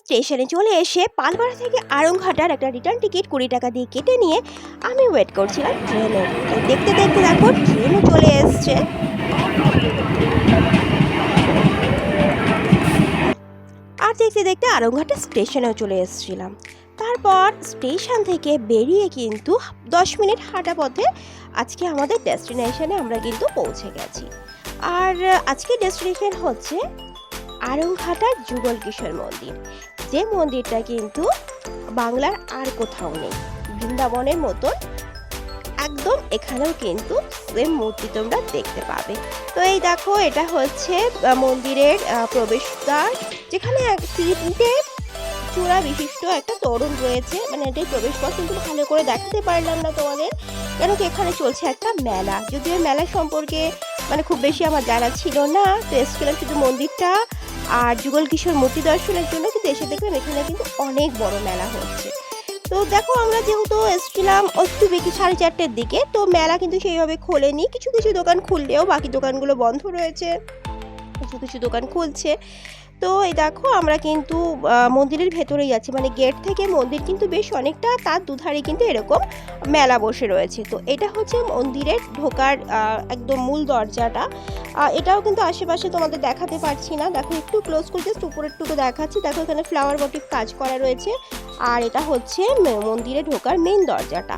স্টেশনে চলে এসে পালপাড়া থেকে আরংঘাটার একটা রিটার্ন টিকিট কুড়ি টাকা দিয়ে কেটে নিয়ে আমি ওয়েট করছিলাম ট্রেনে। দেখতে দেখতে দেখো ট্রেনও চলে এসছে। আর দেখতে দেখতে আরংঘাটা স্টেশনেও চলে এসেছিলাম। তারপর স্টেশন থেকে বেরিয়ে কিন্তু দশ মিনিট হাঁটা পথে আজকে আমাদের ডেস্টিনেশনে আমরা কিন্তু পৌঁছে গেছি। আর আজকে ডেস্টিনেশন হচ্ছে আরংঘাটার যুগল কিশোর মন্দির। যে মন্দিরটা কিন্তু বাংলার আর কোথাও নেই। বৃন্দাবনের মতন একদম এখানেও কিন্তু সেম মূর্তি তোমরা দেখতে পাবে। তো এই দেখো, এটা হচ্ছে মন্দিরের প্রবেশদ্বার। যেখানে তিনটে চূড়া বিশিষ্ট একটা তরুণ রয়েছে। মানে এটাই প্রবেশ পথ কিন্তু ভালো করে দেখাতে পারলাম না তোমাদের। কেন কি এখানে চলছে একটা মেলা। যদিও মেলা সম্পর্কে মানে খুব বেশি আমার জানা ছিল না। তো এসেছিলাম শুধু মন্দিরটা। আর যুগল কিশোর মূর্তি দর্শনের জন্য কিন্তু এসে দেখলাম এখানে কিন্তু অনেক বড় মেলা হচ্ছে। তো দেখো আমরা যেহেতু এসেছিলাম একটু বেশি সাড়ে চারটের দিকে, তো মেলা কিন্তু সেইভাবে খোলেনি। কিছু কিছু দোকান খুললেও বাকি দোকানগুলো বন্ধ রয়েছে। কিছু কিছু দোকান খুলছে। তো এই দেখো আমরা কিন্তু মন্দিরের ভেতরেই যাচ্ছি মানে গেট থেকে মন্দির কিন্তু বেশ অনেকটা তার দুধারে কিন্তু এরকম মেলা বসে রয়েছে। তো এটা হচ্ছে মন্দিরের ঢোকার একদম মূল দরজাটা। এটাও কিন্তু আশেপাশে তোমাদের দেখাতে পারছি না। দেখো একটু ক্লোজ করে জাস্ট উপরের টুকু দেখাচ্ছি। দেখো এখানে ফ্লাওয়ার মোটিভ কাজ করা রয়েছে। আর এটা হচ্ছে মন্দিরে ঢোকার মেন দরজাটা।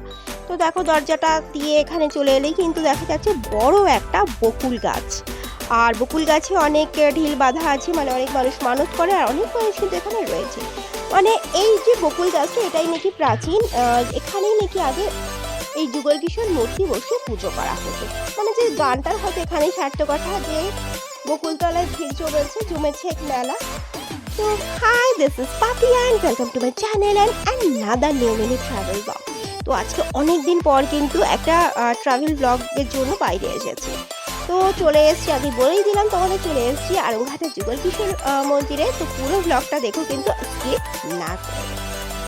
তো দেখো দরজাটা দিয়ে এখানে চলে এলেই কিন্তু দেখা যাচ্ছে বড় একটা বকুল গাছ। আর বকুল গাছে অনেক ঢিল বাঁধা আছে মানে অনেক মানুষ মানত করে আর অনেক মানুষ কিন্তু এখানে রয়েছে। মানে এই যে বকুল গাছটা, এটাই নাকি প্রাচীন এখানেই নাকি আগে এই যুগল কিশোর মূর্তি বসে পুজো করা হতো। মানে যে গানটার হয়তো এখানেই সার্থ কথা যে বকুলতলায় ভিড় জমেছে জমেছে এক মেলা। তো hi this is Papi and welcome to my channel and another new mini travel blog তো আজকে অনেক দিন পর কিন্তু একটা ট্রাভেল ব্লগের জন্য বাইরে এসেছি। তো চলে এসছি, আমি বলেই দিলাম তোমাদের চলে এসছি আরংঘাটের যুগল কিশোর মন্দিরে। তো পুরো ব্লগটা দেখো কিন্তু স্কিপ না করে।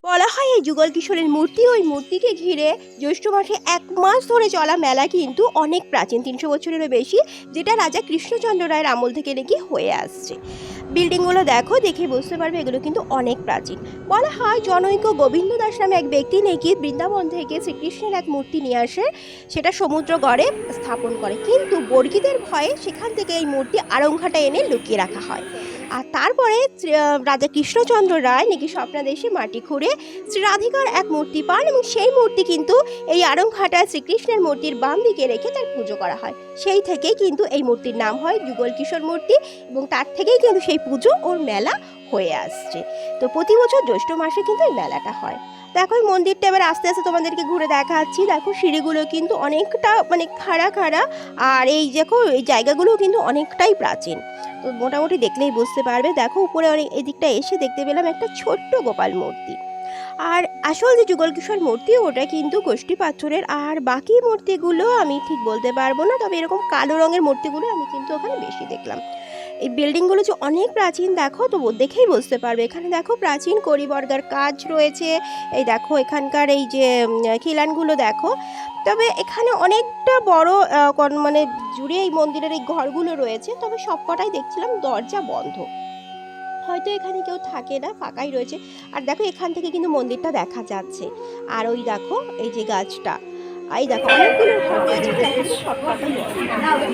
বলা হয় এই যুগল কিশোরের মূর্তি ওই মূর্তিকে ঘিরে জ্যৈষ্ঠ মাসে এক মাস ধরে চলা মেলা কিন্তু অনেক প্রাচীন তিনশো বছরেরও বেশি, যেটা রাজা কৃষ্ণচন্দ্র রায়ের আমল থেকে নাকি হয়ে আসছে। বিল্ডিংগুলো দেখো, দেখে বুঝতে পারবে এগুলো কিন্তু অনেক প্রাচীন। বলা হয় জনৈক গোবিন্দ দাস নামে এক ব্যক্তি নাকি বৃন্দাবন থেকে শ্রীকৃষ্ণের এক মূর্তি নিয়ে আসে, সেটা সমুদ্র গড়ে স্থাপন করে। কিন্তু বর্গীদের ভয়ে সেখান থেকে এই মূর্তি আরংঘাটা এনে লুকিয়ে রাখা হয়। আর তারপরে রাজা কৃষ্ণচন্দ্র রায় নাকি স্বপ্নাদেশে মাটি খুঁড়ে শ্রী রাধিকার এক মূর্তি পান এবং সেই মূর্তি কিন্তু এই আরংঘাটায় শ্রীকৃষ্ণের মূর্তির বাম দিকে রেখে তার পুজো করা হয়। সেই থেকে কিন্তু এই মূর্তির নাম হয় যুগল কিশোর মূর্তি এবং তার থেকেই কিন্তু সেই পুজো ওর মেলা হয়ে আসছে। তো প্রতি বছর জ্যৈষ্ঠ মাসে কিন্তু এই মেলাটা হয়। দেখো এই মন্দিরটা এবার আস্তে আস্তে তোমাদেরকে ঘুরে দেখাচ্ছি। দেখো সিঁড়িগুলো কিন্তু অনেকটা মানে খাড়া খাড়া। আর এই দেখো, এই জায়গাগুলো কিন্তু অনেকটাই প্রাচীন। তো মোটামুটি দেখলেই বুঝতে পারবে। দেখো উপরে অনেক এই দিকটা এসে দেখতে পেলাম একটা ছোট্ট গোপাল মূর্তি। আর আসল যে যুগল কিশোর মূর্তি, ওটা কিন্তু গোষ্ঠী পাথরের। আর বাকি মূর্তিগুলো আমি ঠিক বলতে পারব না, তবে এরকম কালো রঙের মূর্তিগুলো আমি কিন্তু ওখানে বেশি দেখলাম। এই বিল্ডিংগুলো যে অনেক প্রাচীন, দেখো তো দেখেই বুঝতে পারবে। এখানে দেখো প্রাচীন করিবর্গার কাজ রয়েছে। এই দেখো, এখানকার এই যে খিলানগুলো দেখো। তবে এখানে অনেকটা বড় মানে জুড়ে এই মন্দিরের এই ঘরগুলো রয়েছে। তবে সবকটাই দেখছিলাম দরজা বন্ধ। হয়তো এখানে কেউ থাকে না, ফাঁকাই রয়েছে। আর দেখো, এখান থেকে কিন্তু মন্দিরটা দেখা যাচ্ছে। আর ওই দেখো, এই যে গাছটা। এই দেখো, অনেকগুলো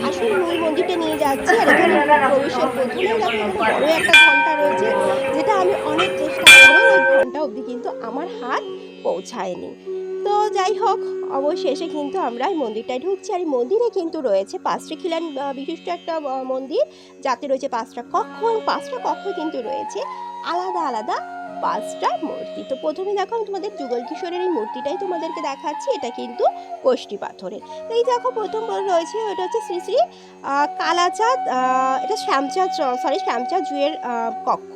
আসলে মূল মন্দিরটা নিয়ে যাচ্ছি, আর এখানে প্রবেশের প্রথমে দেখো বড় একটা ঘণ্টা রয়েছে, যেটা আমি অনেক চেষ্টা করে ওই ঘণ্টা অবধি কিন্তু আমার হাত পৌঁছায়নি। তো যাই হোক, অবশেষে কিন্তু আমরা এই মন্দিরটায় ঢুকছি, আর এই মন্দিরে কিন্তু রয়েছে পাঁচটি খিলান বিশিষ্ট একটা মন্দির, যাতে রয়েছে পাঁচটা কক্ষ পাঁচটা কক্ষ কিন্তু রয়েছে আলাদা আলাদা পাঁচটা মূর্তি। তো প্রথমে দেখো আমি তোমাদের যুগল কিশোরের এই মূর্তিটাই তোমাদেরকে দেখাচ্ছি, এটা কিন্তু কষ্টি পাথরের। তো এই দেখো প্রথম রয়েছে ওটা হচ্ছে শ্রী শ্রী কালাচাঁদ এটা শ্যামচাঁদ, সরি, শ্যামচাঁদ জুয়ের কক্ষ।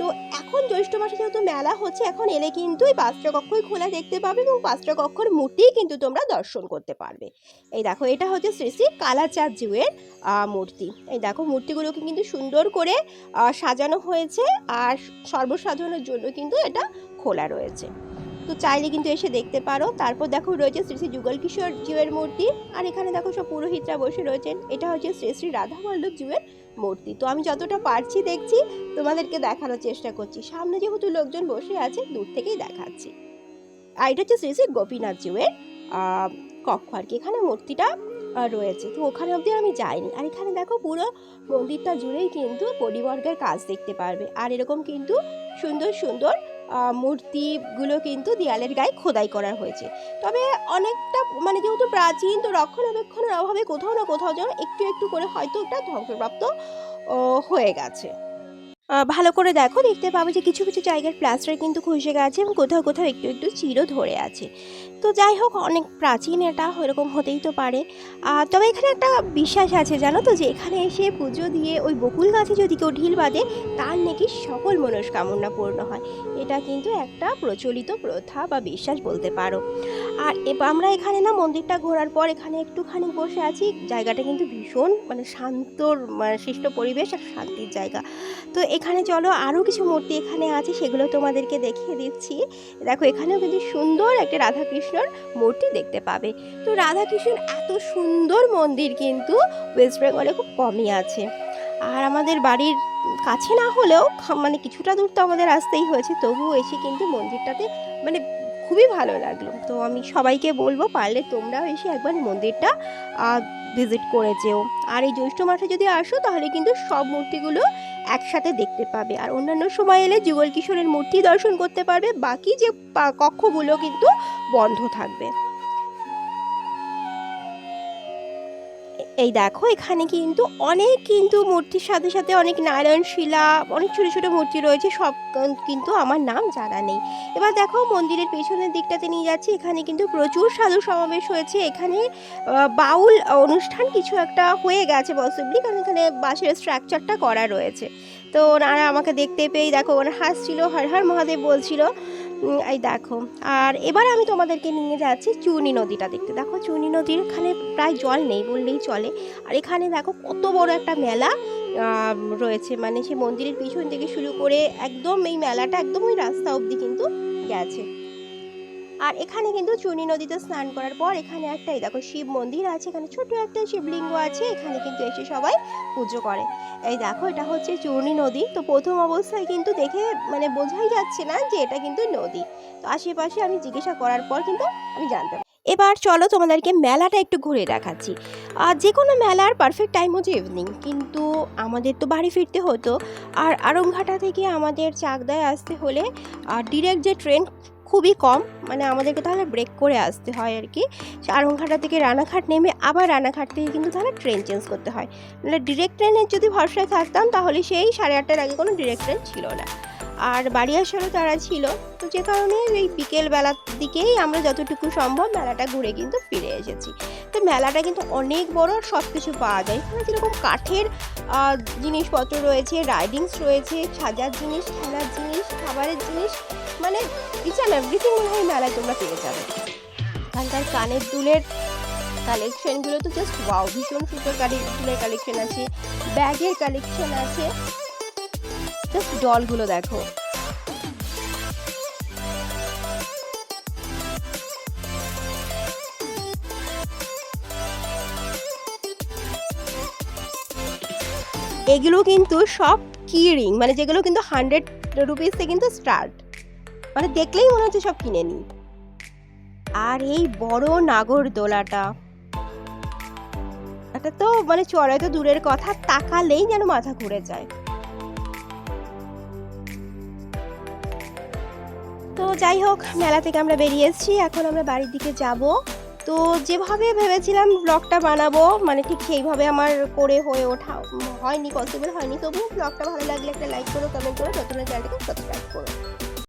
তো এখন জ্যৈষ্ঠ মাসে যেহেতু মেলা হচ্ছে এখন এলে কিন্তু এই পাঁচটা কক্ষই খোলা দেখতে পাবে এবং পাঁচটা কক্ষর মূর্তিই কিন্তু তোমরা দর্শন করতে পারবে। এই দেখো এটা হচ্ছে শ্রী শ্রী কালাচাঁদ জুয়ের আহ, মূর্তি। এই দেখো মূর্তিগুলোকে কিন্তু সুন্দর করে সাজানো হয়েছে আর সর্বসাধারণের জন্য কিন্তু এটা খোলা রয়েছে। তো চাইলে কিন্তু এসে দেখতে পারো। তারপর দেখো রয়েছে শ্রী শ্রী যুগল কিশোর জিউয়ের মূর্তি। আর এখানে দেখো সব পুরোহিতরা বসে রয়েছেন। এটা হচ্ছে শ্রী শ্রী রাধা বল্লভ জিউয়ের মূর্তি। তো আমি যতটা পারছি দেখছি, তোমাদেরকে দেখানোর চেষ্টা করছি। সামনে যেহেতু লোকজন বসে আছে, দূর থেকেই দেখাচ্ছি। আর এটা হচ্ছে শ্রী শ্রী গোপীনাথ জিউয়ের কক্ষ আর কি। এখানে মূর্তিটা রয়েছে। তো ওখানে অবধি আমি যাইনি। আর এখানে দেখো পুরো মন্দিরটা জুড়েই কিন্তু পরিবর্গের কাজ দেখতে পারবে। আর এরকম কিন্তু সুন্দর সুন্দর মূর্তিগুলো কিন্তু দেয়ালের গায়ে খোদাই করা হয়েছে। তবে অনেকটা মানে যেহেতু প্রাচীন, তো রক্ষণাবেক্ষণের অভাবে কোথাও না কোথাও যেন একটু একটু করে হয়তো এটা ধ্বংসপ্রাপ্ত হয়ে গেছে। ভালো করে দেখো, দেখতে পাবে যে কিছু কিছু জায়গার প্লাস্টার কিন্তু খসে গেছে এবং কোথাও কোথাও একটু একটু চিরও ধরে আছে। তো যাই হোক, অনেক প্রাচীন এটা এরকম হতেই তো পারে। তবে এখানে একটা বিশ্বাস আছে, জানো তো, যে এখানে এসে পুজো দিয়ে ওই বকুল গাছে যদি কেউ ঢিল বাঁধে, তার নাকি সকল মনস্কামনা পূর্ণ হয়। এটা কিন্তু একটা প্রচলিত প্রথা বা বিশ্বাস বলতে পারো। আর আমরা এখানে না, মন্দিরটা ঘোরার পর এখানে একটুখানি বসে আছি। জায়গাটা কিন্তু ভীষণ মানে শান্তর মানে সৃষ্ট পরিবেশ আর শান্তির জায়গা। তো এখানে চলো আরও কিছু মূর্তি এখানে আছে, সেগুলো তোমাদেরকে দেখিয়ে দিচ্ছি। দেখো, এখানেও কিন্তু সুন্দর একটা রাধাকৃষ্ণর মূর্তি দেখতে পাবে। তো রাধাকৃষ্ণ এত সুন্দর মন্দির কিন্তু ওয়েস্ট বেঙ্গলে খুব কমই আছে। আর আমাদের বাড়ির কাছে না হলেও মানে কিছুটা দূর তো আমাদের আসতেই হয়েছে, তবুও এসে কিন্তু মন্দিরটাতে মানে খুবই ভালো লাগল। তো আমি সবাইকে বলব, পারলে তোমরাও এসে একবার মন্দিরটা ভিজিট করে যেও। আর এই জ্যৈষ্ঠ মাসে যদি আসো, তাহলে কিন্তু সব মূর্তিগুলো একসাথে দেখতে পাবে। আর অন্যান্য সময় এলে যুগল কিশোরের মূর্তি দর্শন করতে পারবে। বাকি যে কক্ষগুলো কিন্তু বন্ধ থাকবে। এই দেখো, এখানে কিন্তু অনেক কিন্তু মূর্তির সাথে সাথে অনেক নারায়ণ শিলা, অনেক ছোটো ছোটো মূর্তি রয়েছে, সব কিন্তু আমার নাম জানা নেই। এবার দেখো, মন্দিরের পেছনের দিকটাতে নিয়ে যাচ্ছি, এখানে কিন্তু প্রচুর সাধু সমাবেশ হয়েছে, এখানে বাউল অনুষ্ঠান কিছু একটা হয়ে গেছে পসিবলি কারণ এখানে বাঁশের স্ট্রাকচারটা করা রয়েছে। তো ওনারা আমাকে দেখতে পেয়েই দেখো, ওনারা হাসছিল, হর হর মহাদেব বলছিল। এই দেখো। আর এবার আমি তোমাদেরকে নিয়ে যাচ্ছি চুনি নদীটা দেখতে। দেখো চুনি নদীর এখানে প্রায় জল নেই, বললেই চলে। আর এখানে দেখো, কত বড় একটা মেলা রয়েছে। মানে সেই মন্দিরের পিছন থেকে শুরু করে একদম এই মেলাটা একদম ওই রাস্তা অবধি কিন্তু গেছে। আর এখানে কিন্তু চুনি নদীতে স্নান করার পর এখানে একটা, এই দেখো শিব মন্দির আছে, এখানে ছোট একটা শিবলিঙ্গ আছে, এখানে কিন্তু এসে সবাই পুজো করে। এই দেখো, এটা হচ্ছে চূর্ণী নদী। তো প্রথম অবস্থায় কিন্তু দেখে মানে বোঝাই যাচ্ছে না যে এটা কিন্তু নদী। তো আশেপাশে আমি জিজ্ঞাসা করার পর কিন্তু আমি জানতে পারি এবার চলো তোমাদেরকে মেলাটা একটু ঘুরে দেখাচ্ছি। আর যে কোনো মেলার পারফেক্ট টাইম হচ্ছে ইভিনিং কিন্তু আমাদের তো বাড়ি ফিরতে হতো। আর আরংঘাটা থেকে আমাদের চাকদায় আসতে হলে আর ডিরেক্ট যে ট্রেন খুবই কম। মানে আমাদেরকে তাহলে ব্রেক করে আসতে হয় আর কি। আরংঘাটা থেকে রানাঘাট নেমে আবার রানাঘাট থেকে কিন্তু তাহলে ট্রেন চেঞ্জ করতে হয়। মানে ডিরেক্ট ট্রেনের যদি ভরসায় থাকতাম তাহলে সেই সাড়ে আটটার আগে কোনো ডিরেক্ট ট্রেন ছিল না। আর বাড়ি আসারও তারা ছিল। তো যে কারণে এই বিকেল বেলার দিকেই আমরা যতটুকু সম্ভব মেলাটা ঘুরে কিন্তু ফিরে এসেছি। তো মেলাটা কিন্তু অনেক বড় আর সব কিছু পাওয়া যায়। এখানে যেরকম কাঠের জিনিসপত্র রয়েছে রাইডিংস রয়েছে, সাজার জিনিস, খেলার জিনিস, খাবারের জিনিস মানে ইচ অ্যান্ড এভরিথিং মনে হয় মেলায় তোমরা পেয়ে যাবে। এখানকার কানের দুলের কালেকশনগুলো তো জাস্ট ওয়াও ভীষণ সুন্দর কানের কালেকশন আছে, ব্যাগের কালেকশন আছে। জাস্ট ডলগুলো দেখো। এগুলো কিন্তু সব কি রিং মানে যেগুলো কিন্তু হান্ড্রেড রুপিস থেকে কিন্তু স্টার্ট মানে দেখলেই মনে হচ্ছে সব কিনে নিই আর এই বড় নাগরদোলাটা এটা তো মানে চড়াই তো দূরের কথা, তাকালেই যেন মাথা ঘুরে যায়। তো যাই হোক, মেলা থেকে আমরা বেরিয়ে এসেছি এখন আমরা বাড়ির দিকে যাব। তো যেভাবে ভেবেছিলাম ব্লগটা বানাবো মানে ঠিক সেইভাবে আমার করে হয়ে ওঠা হয়নি পসিবল হয়নি। তবু ব্লগটা ভালো লাগলে একটা লাইক করো কমেন্ট করো, নতুন চ্যানেলটাকে সাবস্ক্রাইব করো।